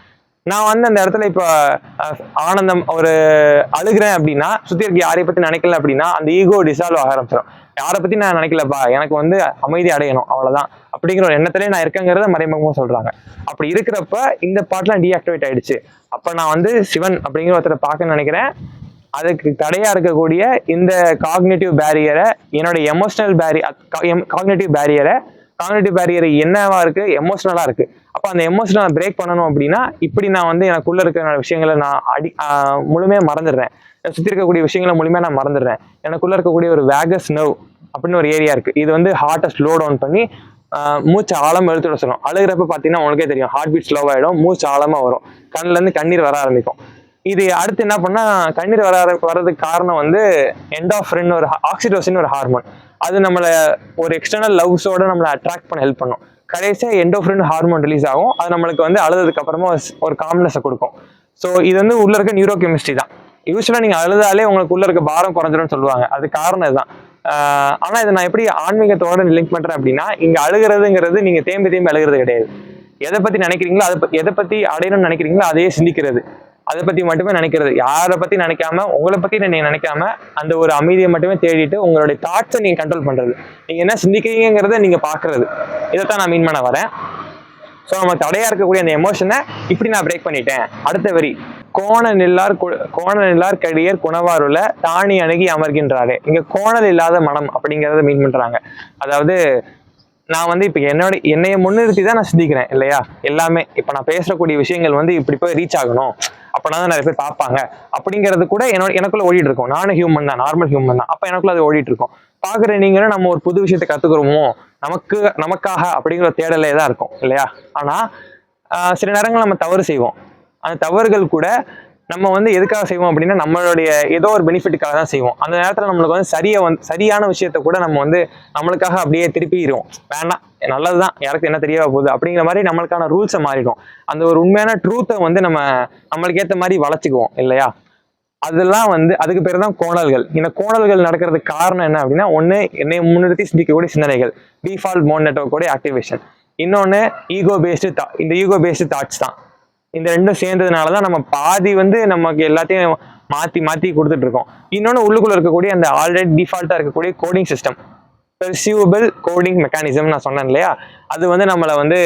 நான் வந்து அந்த இடத்துல இப்போ ஆனந்தம் ஒரு அழுகிறேன் அப்படின்னா சுத்தி இருக்க யாரை பத்தி நினைக்கல அப்படின்னா அந்த ஈகோ டிசால்வ் ஆக ஆரம்பிச்சிடும் யாரை பத்தி நான் நினைக்கலப்பா? எனக்கு வந்து அமைதி அடையணும் அவ்வளவுதான். அப்படிங்கிற ஒரு எண்ணத்திலே நான் இருக்கேங்கிறத மறைமுகமாக சொல்றாங்க. அப்படி இருக்கிறப்ப இந்த பாட்டெலாம் டீஆக்டிவேட் ஆயிடுச்சு. அப்ப நான் வந்து சிவன் அப்படிங்கிற ஒருத்தரை பார்க்க நினைக்கிறேன். அதுக்கு தடையா இருக்கக்கூடிய இந்த காக்னேட்டிவ் பேரியரை என்னோட எமோஷனல் பேரி காக்னேட்டிவ் பேரியரை காம்யூனிட்டி பேரியர் என்னவா இருக்கு? எமோஷனலா இருக்கு. அப்போ அந்த எமோஷனலை பிரேக் பண்ணணும் அப்படின்னா இப்படி நான் வந்து எனக்குள்ள இருக்கிற விஷயங்களை நான் அடி முழுமையாக மறந்துடுறேன். சுற்றி இருக்கக்கூடிய விஷயங்களை முழுமையாக நான் மறந்துடுறேன். எனக்குள்ள இருக்கக்கூடிய ஒரு வேகஸ் நர்வ் அப்படின்னு ஒரு ஏரியா இருக்கு. இது வந்து ஹார்ட்டை ஸ்லோ டவுன் பண்ணி மூச்சு ஆழமா இழுத்து விட சொல்லும். அழுகிறப்ப பார்த்தீங்கன்னா உங்களுக்கே தெரியும். ஹார்ட் பீட் ஸ்லோவாகிடும் ஆயிடும். மூச்சு ஆழமாக வரும். கண்ணுல இருந்து கண்ணீர் வர ஆரம்பிக்கும். இது அடுத்து என்ன பண்ணா கண்ணீர் வர வர்றதுக்கு காரணம் வந்து என்டாஃப்ரின் ஒரு ஆக்சிடோசின் ஒரு ஹார்மோன் அது நம்மளை ஒரு எக்ஸ்டர்னல் லவ்ஸோட நம்மளை அட்ராக்ட் பண்ண ஹெல்ப் பண்ணும். கடைசியாக எண்டோஃப்ரின் ஹார்மோன் ரிலீஸ் ஆகும். அது நம்மளுக்கு வந்து அழுதுக்கு அப்புறமா ஒரு- காம்னஸை கொடுக்கும். ஸோ இது வந்து உள்ள இருக்க நியூரோ கெமிஸ்ட்ரி தான் யூஸ்வலாக நீங்கள் அழுதாலே உங்களுக்கு உள்ள இருக்க பாரம் குறைஞ்சிரும்னு சொல்லுவாங்க. அது காரணம் இதுதான். ஆனால் இதை நான் எப்படி ஆன்மீகத்தோட லிங்க் பண்ணுறேன் அப்படின்னா இங்கே அழுகிறதுங்கிறது நீங்கள் தேம்பி தேம்பி அழுகிறது கிடையாது. எதை பற்றி நினைக்கிறீங்களோ அதை எதை பற்றி அடையணும்னு நினைக்கிறீங்களோ அதையே சிந்திக்கிறது. அதை பத்தி மட்டுமே நினைக்கிறது. யாரை பத்தி நினைக்காம உங்களை பத்தி நீங்க நினைக்காம அந்த ஒரு அமைதியை மட்டுமே தேடிட்டு உங்களுடைய தாட்ஸை நீங்க கண்ட்ரோல் பண்றது. நீங்க என்ன சிந்திக்கிறீங்கிறத நீங்க பாக்குறது இதைத்தான் நான் மீன் பண்ண வரேன். ஸோ நம்ம தடையா இருக்கக்கூடிய அந்த எமோஷனை இப்படி நான் பிரேக் பண்ணிட்டேன். அடுத்த வரி. கோண நில்லார் கு- கோண நில்லார் கடியர் குணவாருல தானி அணுகி அமர்கின்றாரே. இங்க கோணல் இல்லாத மனம் அப்படிங்கிறத மீன் பண்றாங்க. அதாவது நான் வந்து இப்போ என்னோட என்னைய முன்னிறுத்தி தான் நான் சிந்திக்கிறேன் இல்லையா? எல்லாமே. இப்போ நான் பேசக்கூடிய விஷயங்கள் வந்து இப்படி போய் ரீச் ஆகணும். அப்படின்னா தான் நிறைய பேர் பார்ப்பாங்க. அப்படிங்கிறது கூட என்னோட எனக்குள்ள ஓடிட்டு இருக்கும். நானும் ஹியூமன் தான் நார்மல் ஹியூமன் தான். அப்போ எனக்குள்ள அது ஓடிட்டு இருக்கும். பார்க்குற நீங்களும் நம்ம ஒரு புது விஷயத்தை கத்துக்கிறோமோ நமக்கு நமக்காக அப்படிங்கிற தேடலே தான் இருக்கும் இல்லையா? ஆனா சில நேரங்கள் நம்ம தவறு செய்வோம். அந்த தவறுகள் கூட நம்ம வந்து எதுக்காக செய்வோம் அப்படின்னா நம்மளுடைய ஏதோ ஒரு பெனிஃபிட்டுக்காக தான் செய்வோம். அந்த நேரத்தில் நம்மளுக்கு வந்து சரியை வந்து சரியான விஷயத்த கூட நம்ம வந்து நம்மளுக்காக அப்படியே திருப்பிடுவோம். வேண்டாம் நல்லது தான் யாருக்கு என்ன தெரிய போகுது அப்படிங்கிற மாதிரி நம்மளுக்கான ரூல்ஸை மாறிடும். அந்த ஒரு உண்மையான ட்ரூத்தை வந்து நம்ம நம்மளுக்கு ஏற்ற மாதிரி வளர்ச்சிக்குவோம் இல்லையா? அதெல்லாம் வந்து அதுக்கு பேர் தான் கோணல்கள். இந்த கோணல்கள் நடக்கிறதுக்கு காரணம் என்ன அப்படின்னா ஒன்று என்னை முன்னிறுத்தி சிந்திக்கக்கூடிய சிந்தனைகள். டிஃபால்ட் மோன் நெட்ஒர்க்கோடைய ஆக்டிவேஷன் இன்னொன்று ஈகோ பேஸ்டு தா இந்த ஈகோ பேஸ்டு தாட்ஸ் தான். இந்த ரெண்டும் சேர்ந்ததுனால தான் நம்ம பாதி வந்து நமக்கு எல்லாத்தையும் மாற்றி மாற்றி கொடுத்துட்டு இருக்கோம். இன்னொன்று உள்ளுக்குள்ளே இருக்கக்கூடிய அந்த ஆல்ரெடி டிஃபால்ட்டாக இருக்கக்கூடிய coding system perceivable coding mechanism நான் சொன்னேன் இல்லையா? அது வந்து நம்மளை வந்து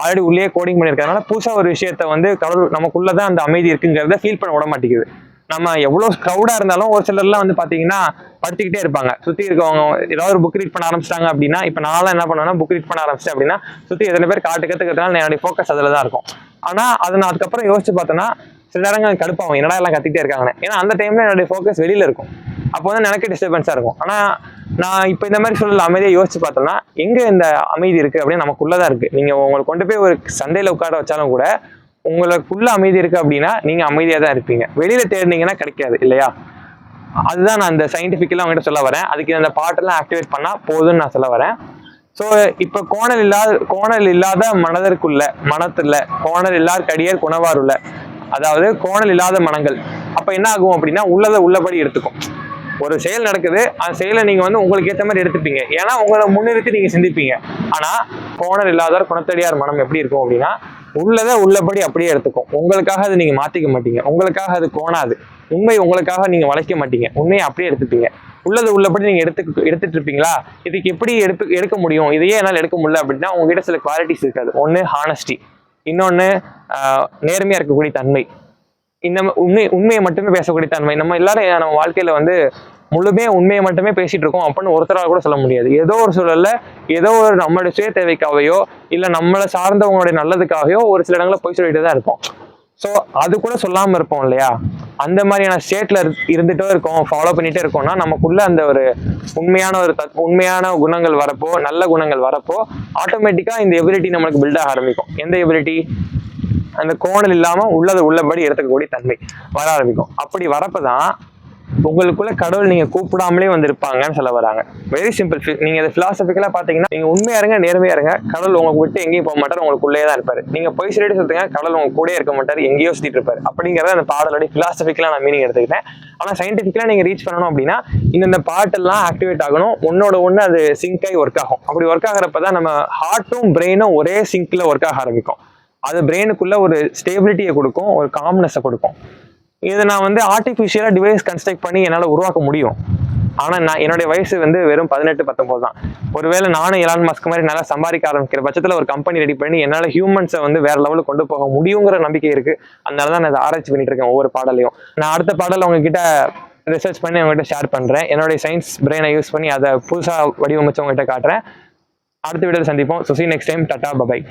ஆல்ரெடி உள்ளே கோடிங் பண்ணியிருக்கறனால புதுசாக ஒரு விஷயத்த வந்து கடவுள் நமக்குள்ளே தான் அந்த அமைதி இருக்குங்கிறத ஃபீல் பண்ண விட மாட்டேங்குது. நம்ம எவ்வளோ க்ரௌடாக இருந்தாலும் ஒரு சிலர்லாம் வந்து பார்த்தீங்கன்னா படிச்சுக்கிட்டே இருப்பாங்க. சுற்றி இருக்கவங்க ஏதாவது ஒரு புக் ரீட் பண்ண ஆரம்பிச்சிட்டாங்க அப்படின்னா இப்போ நான்லாம் என்ன பண்ணுவேன்னா புக் ரீட் பண்ண ஆரம்பிச்சிட்டேன் அப்படின்னா சுற்றி எத்தனை பேர் காட்டு கற்றுக்கிறதுனால என்னுடைய ஃபோக்கஸ் அதில் தான் இருக்கும். ஆனால் அதை நான் அதுக்கப்புறம் யோசிச்சு பார்த்தோன்னா சில நேரங்கள் கடுப்பாகும். என்னடா எல்லாம் கத்திக்கிட்டே இருக்காங்கன்னு. ஏன்னா அந்த டைம்ல என்னுடைய ஃபோக்கஸ் வெளியில இருக்கும். அப்போ வந்து எனக்கு டிஸ்டர்பன்ஸாக இருக்கும். ஆனால் நான் இப்போ இந்த மாதிரி சூழல் அமைதியாக யோசிச்சு பார்த்தோம்னா எங்கே இந்த அமைதி இருக்குது அப்படின்னு நமக்குள்ளதான் இருக்கு. நீங்கள் உங்களை கொண்டு போய் ஒரு சந்தையில் உட்கார வச்சாலும் கூட உங்களுக்குள்ள அமைதி இருக்கு அப்படின்னா நீங்கள் அமைதியாக தான் இருப்பீங்க. வெளியில தேடினீங்கன்னா கிடைக்காது இல்லையா? அதுதான் நான் அந்த சயின்டிஃபிக்கலாக அவங்ககிட்ட சொல்ல வரேன். அதுக்கு அந்த பாட்டெல்லாம் ஆக்டிவேட் பண்ணால் போதும்னு நான் சொல்ல வரேன். ஸோ இப்போ கோணல் இல்லாத கோணல் இல்லாத மனதிற்குள்ள மனத்துல கோணல் இல்லாத கடியர் குணவாருள்ள அதாவது கோணல் இல்லாத மனங்கள் அப்போ என்ன ஆகும் அப்படின்னா உள்ளதை உள்ளபடி எடுத்துக்கும். ஒரு செயல் நடக்குது அந்த செயலை நீங்கள் வந்து உங்களுக்கு ஏற்ற மாதிரி எடுத்துப்பீங்க. ஏன்னா உங்களை முன்னிறுத்தி நீங்கள் சிந்திப்பீங்க. ஆனால் கோணல் இல்லாதவர் குணத்தடியார் மனம் எப்படி இருக்கும் அப்படின்னா உள்ளதை உள்ளபடி அப்படியே எடுத்துக்கும். உங்களுக்காக அதை நீங்கள் மாற்றிக்க மாட்டீங்க. உங்களுக்காக அது கோணாது. உண்மை உங்களுக்காக நீங்க வளைக்க மாட்டீங்க. உண்மையை அப்படியே எடுத்துப்பீங்க. உள்ளது உள்ளபடி நீங்க எடுத்து எடுத்துட்டு இருப்பீங்களா? இதுக்கு எப்படி எடுத்து எடுக்க முடியும்? இதையே என்னால் எடுக்க முடியல அப்படின்னா உங்ககிட்ட சில குவாலிட்டிஸ் இருக்காது. ஒன்று ஹானஸ்டி இன்னொன்று நேர்மையா இருக்கக்கூடிய தன்மை. இந்த உண்மை உண்மையை மட்டுமே பேசக்கூடிய தன்மை. நம்ம எல்லாரும் நம்ம வாழ்க்கையில வந்து முழுமே உண்மையை மட்டுமே பேசிட்டு இருக்கோம். அப்படின்னு ஒருத்தரால் கூட சொல்ல முடியாது. ஏதோ ஒரு சூழல்ல ஏதோ ஒரு நம்மளுடைய சுய தேவைக்காவையோ இல்லை நம்மளை சார்ந்தவங்களுடைய நல்லதுக்காகவோ ஒரு சில இடங்களில் போய் சொல்லிட்டு தான் இருப்போம் ஸோ அது கூட சொல்லாமல் இருப்போம் இல்லையா? அந்த மாதிரியான ஸ்டேட்ல இருந்துட்டே இருக்கோம் ஃபாலோ பண்ணிட்டே இருக்கோம்னா நமக்குள்ள அந்த ஒரு உண்மையான ஒரு தத்- உண்மையான குணங்கள் வரப்போ நல்ல குணங்கள் வரப்போ ஆட்டோமேட்டிக்காக இந்த எபிலிட்டி நம்மளுக்கு பில்ட் ஆக ஆரம்பிக்கும். எந்த எபிலிட்டி அந்த கோணல் இல்லாமல் உள்ளது உள்ளபடி எடுத்துக்கக்கூடிய தன்மை வர ஆரம்பிக்கும். அப்படி வரப்போ தான் உங்களுக்குள்ள கடவுள் நீங்க கூப்பிடாமலே வந்திருப்பாங்கன்னு சொல்ல வராங்க. வெரி சிம்பிள் நீங்க இதை பிலாசபிக்கலா பாத்தீங்கன்னா நீங்க உண்மையா இருங்க நேர்மையா இருங்க. கடவுள் உங்களுக்கு விட்டு எங்கேயும் போக மாட்டார் உங்களுக்குள்ளே தான் இருப்பாரு. நீங்க போய் சொல்லிட்டு சொல்லுங்க கடவுள் உங்க கூடயே இருக்க மாட்டார் எங்கேயோ சுத்திட்டு இருப்பாரு. அப்படிங்கறத அந்த பாடலோட பிலாசபிக்கலா நான் மீனிங் எடுத்துக்கிட்டேன். ஆனா சயின்டிபிக்கலா நீங்க ரீச் பண்ணணும் அப்படின்னா இந்த பாட்டெல்லாம் ஆக்டிவேட் ஆகணும். ஒன்னோட ஒண்ணு அது சிங்க் ஆகி ஒர்க் ஆகும். அப்படி ஒர்க் ஆகிறப்பதான் நம்ம ஹார்ட்டும் பிரெயினும் ஒரே சிங்க்ல ஒர்க் ஆக ஆரம்பிக்கும். அது பிரெயினுக்குள்ள ஒரு ஸ்டேபிலிட்டியை கொடுக்கும் ஒரு காம்னஸை கொடுக்கும். இதை நான் வந்து ஆர்டிஃபிஷியலாக டிவைஸ் கன்ஸ்ட்ரக்ட் பண்ணி என்னால் உருவாக்க முடியும். ஆனால் நான் என்னுடைய வயசு வந்து வெறும் பதினெட்டு பத்தொம்போது தான். ஒருவேளை நானும் எலான் மஸ்க் மாதிரி நல்லா சம்பாதிக்க ஆரம்பிக்கிற பட்சத்தில் ஒரு கம்பெனி ரெடி பண்ணி என்னால் ஹியூமன்ஸை வந்து வேற லெவலுக்கு கொண்டு போக முடியுங்கிற நம்பிக்கை இருக்குது அதனால தான் நான் இதை ஆராய்ச்சி பண்ணிட்டு இருக்கேன் ஒவ்வொரு பாடலையும். நான் அடுத்த பாடல் உங்ககிட்ட ரிசர்ச் பண்ணி உங்ககிட்ட ஷேர் பண்ணுறேன் என்னுடைய சயின்ஸ் பிரெயினை யூஸ் பண்ணி அதை புதுசாக வடிவமைச்சு உங்ககிட்ட காட்டுறேன். அடுத்த வீடியோவில் சந்திப்போம். Suchi next time tata bye bye